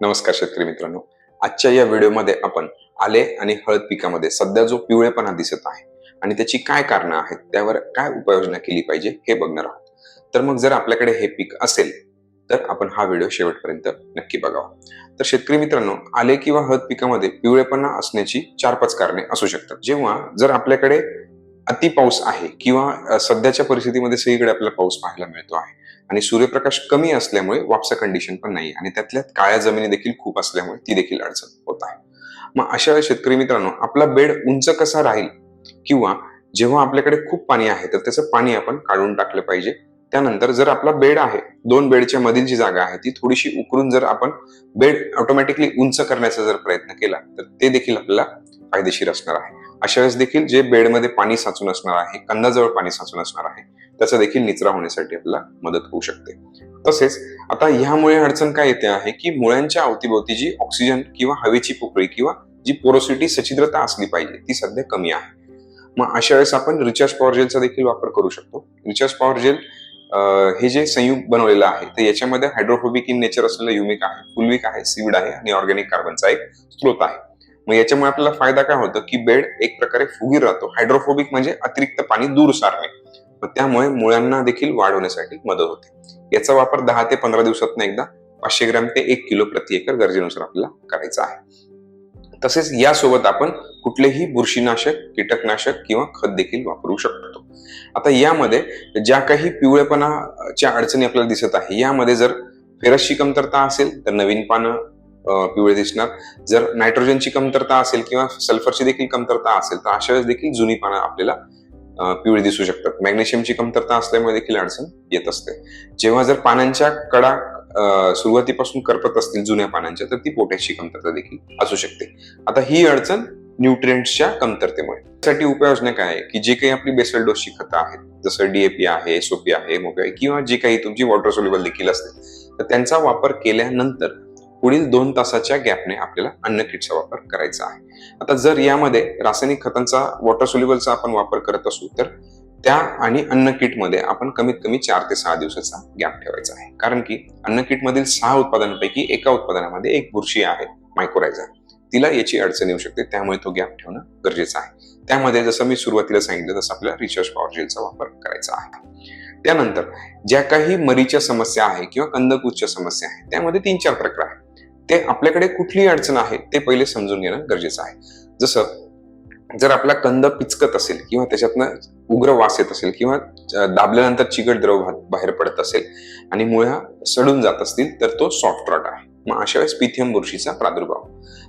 नमस्कार शेतकरी मित्रांनो. आजच्या या व्हिडिओमध्ये आपण आले आणि हळद पिकामध्ये सध्या जो पिवळेपणा दिसत आहे आणि त्याची काय कारणं आहेत त्यावर काय उपाययोजना केली पाहिजे हे बघणार आहोत. तर मग जर आपल्याकडे हे पीक असेल तर आपण हा व्हिडिओ शेवटपर्यंत नक्की बघावा. तर शेतकरी मित्रांनो आले किंवा हळद पिकामध्ये पिवळेपणा असण्याची चार पाच कारणे असू शकतात. जेव्हा जर आपल्याकडे अति पाऊस आहे किंवा सध्याच्या परिस्थितीमध्ये सगळीकडे आपल्याला पाऊस पाहायला मिळतो आहे. आणि सूर्यप्रकाश कमी असल्यामुळे वापसा कंडिशन पण नाही आणि त्यातल्या काळ्या जमिनी देखील खूप असल्यामुळे ती देखील अडचण होत आहे. मग अशा वेळेस शेतकरी मित्रांनो आपला बेड उंच कसा राहील? किंवा जेव्हा आपल्याकडे खूप पाणी आहे तर त्याचं पाणी आपण काढून टाकलं पाहिजे. त्यानंतर जर आपला बेड आहे दोन बेडच्या मधील जी जागा आहे ती थोडीशी उकरून जर आपण बेड ऑटोमॅटिकली उंच करण्याचा जर प्रयत्न केला तर ते देखील आपल्याला फायदेशीर असणार आहे. अशा वेळेस देखील जे बेडमध्ये पाणी साचून असणार आहे कंदाजवळ पाणी साचून असणार आहे त्याचा देखील निचरा होण्यासाठी आपल्याला मदत होऊ शकते. तसेच आता ह्यामुळे अडचण काय येते आहे की मुळ्यांच्या अवतीभोवती जी ऑक्सिजन किंवा हवेची पोकळी किंवा जी पोरोसिटी सच्छिद्रता असली पाहिजे ती सध्या कमी आहे. मग अशा वेळेस आपण रिचार्ज पॉवर जेलचा देखील वापर करू शकतो. रिचार्ज पॉवर जेल हे जे संयुग बनवलेलं आहे तर याच्यामध्ये हायड्रोफोबिक इन नेचर असलेलं युमिक आहे फुलविक आहे सीविड आहे आणि ऑर्गॅनिक कार्बनचा एक स्रोत आहे. मग याच्यामुळे आपल्याला फायदा काय होतो की बेड एक प्रकारे फुगीर राहतो. हायड्रोफोबिक म्हणजे अतिरिक्त पाणी दूर सारणे. मग त्यामुळे मुळांना देखील वाढवण्यासाठी मदत होते. याचा वापर दहा ते पंधरा दिवसात एकदा पाचशे ग्रॅम ते एक किलो प्रति एकर गरजेनुसार आपल्याला करायचा आहे. तसेच यासोबत आपण कुठलेही बुरशीनाशक कीटकनाशक किंवा खत देखील वापरू शकतो. आता यामध्ये ज्या काही पिवळेपणाच्या अडचणी आपल्याला दिसत आहे यामध्ये जर फेरसची कमतरता असेल तर नवीन पानं पिवळे दिसणार. जर नायट्रोजनची कमतरता असेल किंवा सल्फरची देखील कमतरता असेल तर अशा वेळेस देखील जुनी पानं आपल्याला पिवळी दिसू शकतात. मॅग्नेशियमची कमतरता असल्यामुळे देखील अडचण येत असते. जेव्हा जर पानांच्या कडा सुरुवातीपासून करपत असतील जुन्या पानांच्या तर ती पोटॅशची कमतरता देखील असू शकते. आता ही अडचण न्यूट्रिएंट्सच्या कमतरतेमुळे. त्यासाठी उपाययोजना काय आहे? की जे काही आपली बेसल डोसची खतं आहेत जसं डीएपी आहे एसओपी आहे मोपी आहे किंवा जे काही तुमची वॉटर सोल्युबल देखील असते तर त्यांचा वापर केल्यानंतर पुढील दोन तासाच्या गॅपने आपल्याला अन्न किटचा वापर करायचा आहे. आता जर यामध्ये रासायनिक खतांचा वॉटर सोल्युबलचा आपण वापर करत असू तर त्या आणि अन्न किटमध्ये आपण कमीत कमी चार ते सहा दिवसाचा गॅप ठेवायचा आहे. कारण की अन्न किटमधील सहा उत्पादनांपैकी एका उत्पादनामध्ये एक बुरशी आहे मायक्रोरायझा तिला याची अडचण येऊ शकते त्यामुळे तो गॅप ठेवणं गरजेचं आहे. त्यामध्ये जसं मी सुरुवातीला सांगितलं तसं आपल्याला रिचार्ज पॉवर जेलचा वापर करायचा आहे. त्यानंतर ज्या काही मरीच्या समस्या आहे किंवा कंदकूजच्या समस्या आहे त्यामध्ये तीन चार प्रकार आहेत. ते आपल्याकडे कुठली अडचण आहे ते पहिले समजून घेणं गरजेचं आहे. जसं जर आपला कंद पिचकत असेल किंवा त्याच्यातनं उग्र वास येत असेल किंवा दाबल्यानंतर चिकट द्रव बाहेर पडत असेल आणि मुळ्या सडून जात असतील तर तो सॉफ्ट रॉट आहे. मग अशा वेळेस पिथियम बुरशीचा प्रादुर्भाव.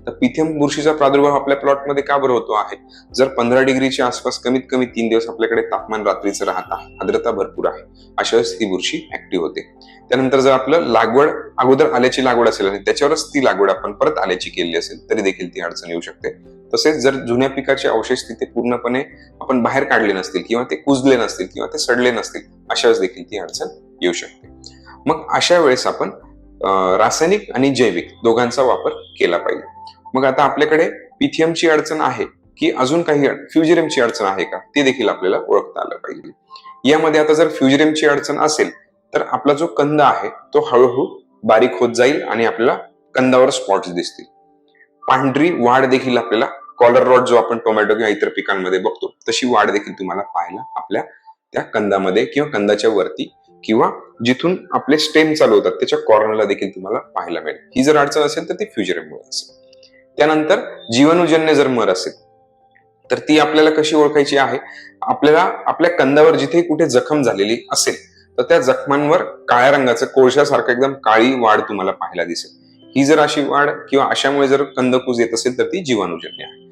तर पिथियम बुरशीचा प्रादुर्भाव आपल्या प्लॉटमध्ये का बरं होतो आहे? जर पंधरा डिग्रीच्या आसपास कमीत कमी तीन दिवस आपल्याकडे तापमान रात्रीचं राहत आहे आर्द्रता भरपूर आहे अशा वेळेस ही बुरशी ऍक्टिव्ह होते. त्यानंतर जर आपलं लागवड अगोदर आल्याची लागवड असेल आणि त्याच्यावरच ती लागवड आपण परत आल्याची केली असेल तरी देखील ती अडचण येऊ शकते. तसेच जर जुन्या पिकाचे अवशेष तिथे पूर्णपणे आपण बाहेर काढले नसतील किंवा ते कुजले नसतील किंवा ते सडले नसतील अशा वेळेस देखील ती अडचण येऊ शकते. मग अशा वेळेस आपण रासायनिक आणि जैविक दोघांचा वापर केला पाहिजे. मग आता आपल्याकडे पिथियमची अडचण आहे की अजून काही फ्युजिरियमची अडचण आहे का? ते देखील आपल्याला ओळखता आलं पाहिजे. यामध्ये आता जर फ्युजिरियमची अडचण असेल तर आपला जो कंद आहे तो हळूहळू बारीक होत जाईल आणि आपल्याला कंदावर स्पॉट्स दिसतील. पांढरी वाढ देखील आपल्याला कॉलर रॉड जो आपण टोमॅटो किंवा इतर पिकांमध्ये बघतो तशी वाढ देखील तुम्हाला पाहायला आपल्या त्या कंदामध्ये किंवा कंदाच्या वरती किंवा जिथून आपले स्टेम चालू होतात त्याच्या कॉर्नरला देखील तुम्हाला पाहायला मिळेल. ही जर अडचण असेल तर ती फ्युजरमुळे असेल. त्यानंतर जीवाणूजन्य जर मर असेल तर ती आपल्याला कशी ओळखायची आहे? आपल्याला आपल्या कंदावर जिथे कुठे जखम झालेली असेल तर त्या जखमांवर काळ्या रंगाचं कोळशासारखं एकदम काळी वाढ तुम्हाला पाहायला दिसेल. ही जर अशी वाढ किंवा अशामुळे जर कंदकूज येत असेल तर ती जीवाणूजन्य आहे.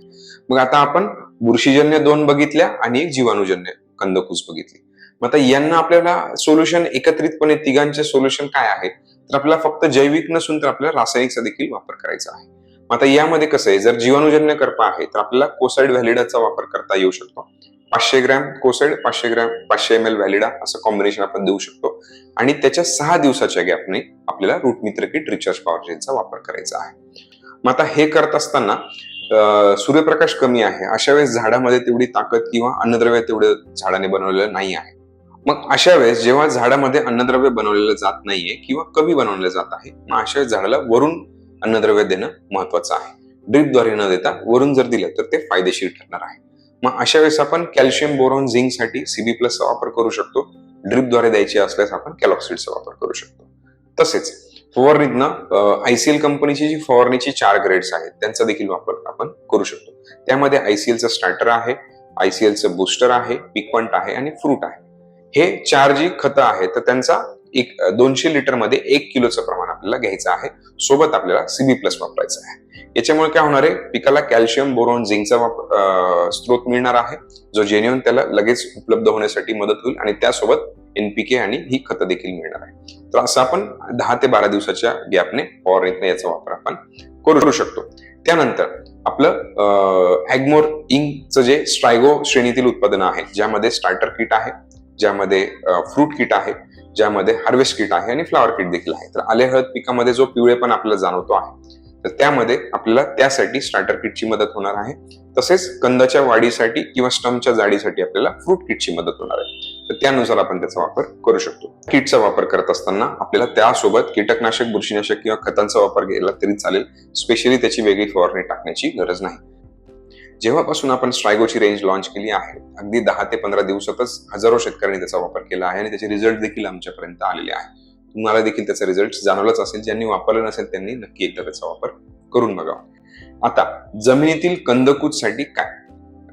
मग आता आपण बुरशीजन्य दोन बघितल्या आणि एक जीवाणूजन्य कंदकूज बघितली. मग आता यांना आपल्याला सोल्युशन एकत्रितपणे तिघांचे सोल्युशन काय आहे? तर आपल्याला फक्त जैविक नसून तर आपल्याला रासायनिकचा देखील वापर करायचा आहे. मग आता यामध्ये कसं आहे? जर जीवाणूजन्य करपा आहे तर आपल्याला कोसाइड व्हॅलिडाचा वापर करता येऊ शकतो. पाचशे ग्रॅम कोसाइड पाचशे ग्रॅम पाचशे एम एल व्हॅलिडा असं कॉम्बिनेशन आपण देऊ शकतो. आणि त्याच्या सहा दिवसाच्या गॅपने आपल्याला रूट मित्र किट रिचार्ज पॉवर जेलचा वापर करायचा आहे. मग आता हे करत असताना सूर्यप्रकाश कमी आहे. अशा वेळेस झाडामध्ये तेवढी ताकद किंवा अन्नद्रव्य तेवढं झाडाने बनवलेलं नाही आहे. मग अशा वेळेस जेव्हा झाडामध्ये अन्नद्रव्य बनवलेलं जात नाहीये किंवा कमी बनवलं जात आहे मग अशा वेळेस झाडाला वरून अन्नद्रव्य देणं महत्वाचं आहे. ड्रीपद्वारे न देता वरून जर दिलं तर ते फायदेशीर ठरणार आहे. मग अशा वेळेस आपण कॅल्शियम बोरॉन झिंकसाठी सीबी प्लसचा वापर करू शकतो. ड्रीपद्वारे द्यायची असल्यास आपण कॅलॉक्सिडचा वापर करू शकतो. तसेच फवारणीतनं आयसीएल कंपनीची जी फवारणीची चार ग्रेड्स आहेत त्यांचा देखील वापर आपण करू शकतो. त्यामध्ये आयसीएलचं स्टार्टर आहे आयसीएलचं बूस्टर आहे पिकपंट आहे आणि फ्रूट आहे. हे चार जी खतं आहेत तर त्यांचा एक दोनशे लिटरमध्ये एक किलोचं प्रमाण आपल्याला घ्यायचं आहे. सोबत आपल्याला सीबी प्लस वापरायचं आहे. याच्यामुळे काय होणार आहे? पिकाला कॅल्शियम बोरॉन झिंकचा स्त्रोत मिळणार आहे. जो जेन्युन त्याला लगेच उपलब्ध होण्यासाठी मदत होईल आणि त्यासोबत एनपीके आणि ही खतं देखील मिळणार आहे. तर असं आपण दहा ते बारा दिवसाच्या गॅपने फवारणीतनं याचा वापर आपण करू शकतो. त्यानंतर आपलं ॲग्मोर इंकचं जे स्ट्रायगो श्रेणीतील उत्पादन आहेत ज्यामध्ये स्टार्टर किट आहे ज्यामध्ये फ्रूट किट आहे ज्यामध्ये हार्वेस्ट किट आहे आणि फ्लावर किट देखील आहे. तर आले हळद पिकामध्ये जो पिवळे पण आपल्याला जाणवतो आहे तर त्यामध्ये आपल्याला त्यासाठी स्टार्टर किटची मदत होणार आहे. तसेच कंदाच्या वाढीसाठी किंवा स्टमच्या जाडीसाठी आपल्याला फ्रूट किटची मदत होणार आहे. तर त्यानुसार आपण त्याचा वापर करू शकतो. किटचा वापर करत असताना आपल्याला त्यासोबत कीटकनाशक बुरशीनाशक किंवा खतांचा वापर केला तरी चालेल. स्पेशली त्याची वेगळी फवारणी टाकण्याची गरज नाही. जेव्हापासून आपण स्ट्रायगोची रेंज लॉन्च केली आहे अगदी दहा ते पंधरा दिवसातच हजारो शेतकऱ्यांनी त्याचा वापर केला आहे आणि त्याचे रिझल्ट देखील आमच्यापर्यंत आलेले आहे. तुम्हाला देखील त्याचा रिझल्ट जाणवलाच असेल ज्यांनी वापरलं नसेल त्यांनी नक्की एकदा त्याचा वापर करून बघावा आता जमिनीतील कंदकूजसाठी काय?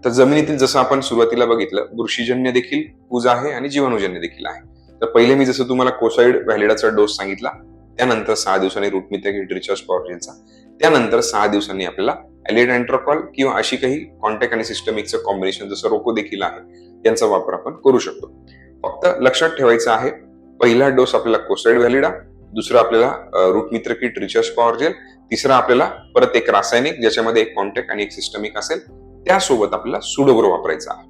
तर जमिनीतील जसं आपण सुरुवातीला बघितलं बुरशीजन्य देखील कूज आहे आणि जीवाणूजन्य देखील आहे. तर पहिले मी जसं तुम्हाला कोसाईड व्हॅलिडाचा डोस सांगितला त्यानंतर सहा दिवसांनी रूटमित्र किट रिचार्ज पॉवरजेलचा त्यानंतर सहा दिवसांनी आपल्याला एलिड अँट्रोकॉल किंवा अशी काही कॉन्टॅक्ट आणि सिस्टमिकचं कॉम्बिनेशन जसं रोको देखील आहे यांचा वापर आपण करू शकतो. फक्त लक्षात ठेवायचं आहे पहिला डोस आपल्याला कोसाइड व्हॅलिडा दुसरा आपल्याला रूटमित्र किट रिचार्ज पॉवर जेल तिसरा आपल्याला परत एक रासायनिक ज्याच्यामध्ये एक कॉन्टॅक्ट आणि एक सिस्टमिक असेल त्यासोबत आपल्याला सुडोग्रो वापरायचा आहे.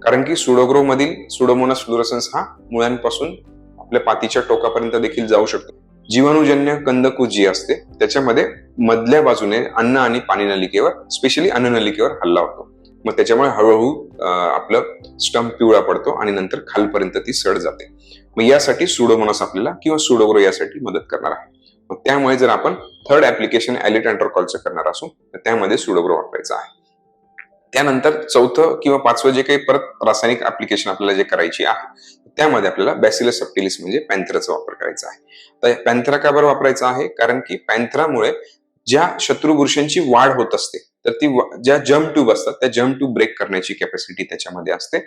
कारण की सुडोग्रो मधील सुडोमोनास फ्लोरसन्स हा मुळांपासून आपल्या पातीच्या टोकापर्यंत देखील जाऊ शकतो. जीवाणूजन्य कंदकू जी असते त्याच्यामध्ये मधल्या बाजूने अन्न आणि पाणी नलिकेवर स्पेशली अन्न नलिकेवर हल्ला होतो. मग त्याच्यामुळे हळूहळू आपलं स्टंप पिवळा पडतो आणि नंतर खालपर्यंत ती सड जाते. मग यासाठी सुडोमोनास आपल्याला किंवा सुडोग्रो यासाठी मदत करणार आहे. मग त्यामुळे जर आपण थर्ड ऍप्लिकेशन ॲलिट अँट्रोकॉलचं करणार असू तर त्यामध्ये सुडोग्रो वापरायचा आहे. त्यानंतर चौथं किंवा पाचवं जे काही परत रासायनिक ऍप्लिकेशन आपल्याला जे करायची आहे त्यामध्ये आपल्याला बॅसिलस सप्टिलिस म्हणजे पॅन्थराचा वापर करायचा आहे. तर पॅन्थरा का बरं वापरायचा आहे? कारण की पॅन्थरामुळे ज्या शत्रू बुरशांची वाढ होत असते तर ती ज्या जम ट्यूब असतात त्या जम ट्यूब ब्रेक करण्याची कॅपॅसिटी त्याच्यामध्ये असते.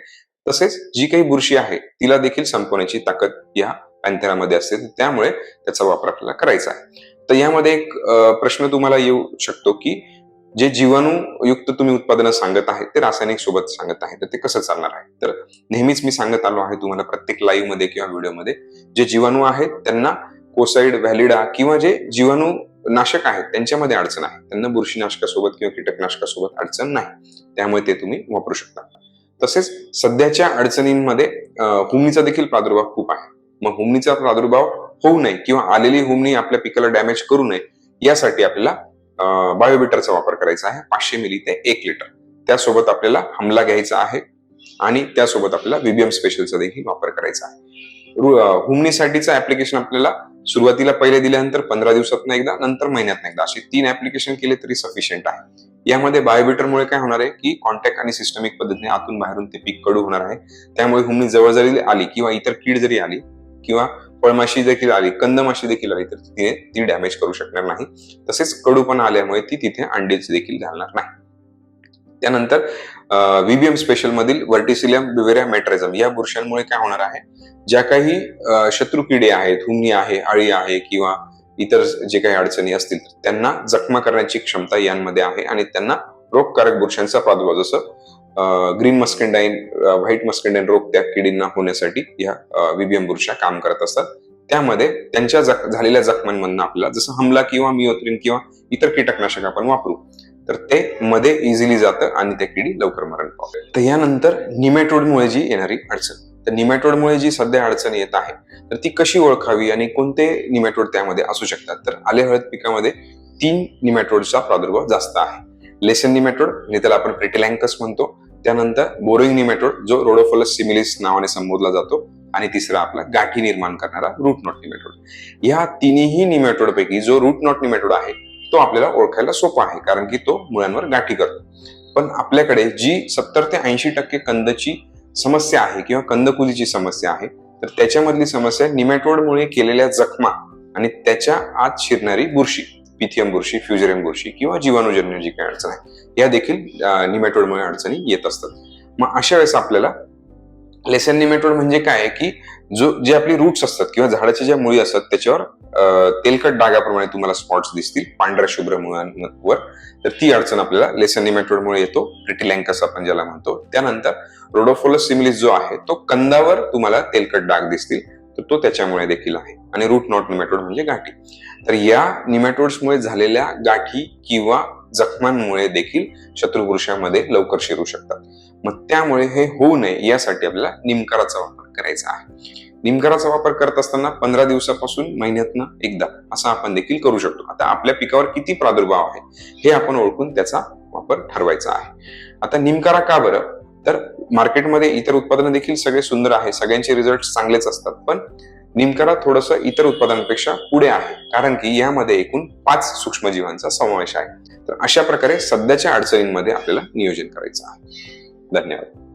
तसेच जी काही बुरशी आहे तिला देखील संपवण्याची ताकद या पॅन्थरामध्ये असते. त्यामुळे त्याचा वापर आपल्याला करायचा आहे. तर यामध्ये एक प्रश्न तुम्हाला येऊ शकतो की जे जीवाणूयुक्त तुम्ही उत्पादनं सांगत आहे ते रासायनिक सोबत सांगत आहे तर ते कसं चालणार आहे? तर नेहमीच मी सांगत आलो आहे तुम्हाला प्रत्येक लाईव्हमध्ये किंवा व्हिडिओमध्ये जे जीवाणू आहेत त्यांना कोसाईड व्हॅलिडा किंवा जे जीवाणू नाशक आहेत त्यांच्यामध्ये अडचण आहे. त्यांना बुरशीनाशकासोबत किंवा कीटकनाशकासोबत अडचण नाही. त्यामुळे ते तुम्ही वापरू शकता. तसेच सध्याच्या अडचणींमध्ये हुमणीचा देखील प्रादुर्भाव खूप आहे. मग हुमणीचा प्रादुर्भाव होऊ नये किंवा आलेली हुमणी आपल्या पिकाला डॅमेज करू नये यासाठी आपल्याला बायोबिटरचा वापर करायचा आहे पाचशे मिली ते एक लिटर. त्यासोबत आपल्याला हमला घ्यायचा आहे आणि त्यासोबत आपल्याला व्हीबीएम स्पेशलचा देखील वापर करायचा आहे. हुमणीसाठीचं ऍप्लिकेशन आपल्याला सुरुवातीला पहिले दिल्यानंतर पंधरा दिवसात एकदा नंतर महिन्यात एकदा. असे तीन ऍप्लिकेशन केले तरी सफिशियंट आहे. यामध्ये बायोबिटरमुळे काय होणार आहे की कॉन्टॅक्ट आणि सिस्टमिक पद्धतीने आतून बाहेरून ते पीक कडू होणार आहे. त्यामुळे हुमणी जवळ जरी आली किंवा इतर कीड जरी आली किंवा फळमाशी देखील आली कंदमाशी देखील आली तर तिने ती डॅमेज करू शकणार नाही. तसेच कडूपणा आल्यामुळे ती तिथे अंडीच देखील घालणार नाही. त्यानंतर व्हीबीएम स्पेशल मधील वर्टिसिलियम बिवेरिया मेट्रेझम या बुरशांमुळे काय होणार आहे? ज्या काही शत्रू किडे आहेत हुमणी आहे अळी आहे किंवा इतर जे काही अडचणी असतील त्यांना जखमा करण्याची क्षमता यांमध्ये आहे आणि त्यांना रोगकारक बुरशांचा प्रादुर्भाव जसं ग्रीन मस्केंडाईन व्हाईट मस्केंडाईन रोग त्या किडींना होण्यासाठी या व्हीबीएम बुरशा काम करत असतात. त्यामध्ये त्यांच्या जख झालेल्या जखमांमधनं आपल्याला जसं हमला किंवा मिओत्रिन किंवा इतर कीटकनाशक आपण वापरू तर ते मध्ये इझिली जातं आणि त्या किडी लवकर मरण पावते. तर यानंतर निमॅटोडमुळे जी येणारी अडचण. तर निमॅटोडमुळे जी सध्या अडचण येत आहे तर ती कशी ओळखावी आणि कोणते निमॅटोड त्यामध्ये असू शकतात? तर आले हळद पिकामध्ये तीन निमॅटोडचा प्रादुर्भाव जास्त आहे. लेसन निमॅटोड म्हणजे त्याला आपण प्रेटिलँकस म्हणतो त्यानंतर बोरिंग निमॅटोड जो रोडोफोलस सिमिलिस नावाने संबोधला जातो आणि तिसरा आपला गाठी निर्माण करणारा रूट नॉट निमेटोड. या तिन्ही निमेटोड पैकी जो रूट नॉट निमेटोड आहे तो आपल्याला ओळखायला सोपा आहे कारण की तो मुळांवर गाठी करतो. पण आपल्याकडे जी सत्तर ते ऐंशी टक्के कंदची समस्या आहे किंवा कंदकुलीची समस्या आहे तर त्याच्यामधली समस्या निमॅटोडमुळे केलेल्या जखमा आणि त्याच्या आत शिरणारी बुरशी पिथियम बुरशी फ्युजरियम बुरशी किंवा जीवाणूजन्य जी काही अडचण आहे या देखील निमॅटोडमुळे अडचणी येत असतात. मग अशा वेळेस आपल्याला लेसन निमेटोड म्हणजे काय की जो जे आपली रूट्स असतात किंवा झाडाच्या ज्या मुळी असतात त्याच्यावर तेलकट डागाप्रमाणे तुम्हाला स्पॉट्स दिसतील पांढऱ्या शुभ्र मुळांवर. तर ती अडचण आपल्याला लेसन निमेटोडमुळे येतो प्रिटिलँकस आपण ज्याला म्हणतो. त्यानंतर रोडोफोलस सिमिलिस जो आहे तो कंदावर तुम्हाला तेलकट डाग दिसतील. तर तो त्याच्यामुळे देखील आहे. आणि रूट नॉट निमॅटोड म्हणजे गाठी. तर या निमेटोड्समुळे झालेल्या गाठी किंवा जखमांमुळे देखील शत्रुपुरुषामध्ये लवकर शिरू शकतात. मग त्यामुळे हे होऊ नये यासाठी आपल्याला निमकराचा वापर करायचा आहे. निमकराचा वापर करत असताना पंधरा दिवसापासून महिन्यातनं एकदा असा आपण देखील करू शकतो. आता आपल्या पिकावर किती प्रादुर्भाव आहे हे आपण ओळखून त्याचा वापर ठरवायचा आहे. आता निमकरा का बरं? तर मार्केटमध्ये इतर उत्पादनं देखील सगळे सुंदर आहे सगळ्यांचे रिझल्ट चांगलेच असतात पण निमकरा थोडस इतर उत्पादनांपेक्षा पुढे आहे कारण की यामध्ये एकूण पाच सूक्ष्मजीवांचा समावेश आहे. तर अशा प्रकारे सध्याच्या अडचणींमध्ये आपल्याला नियोजन करायचं आहे. धन्यवाद.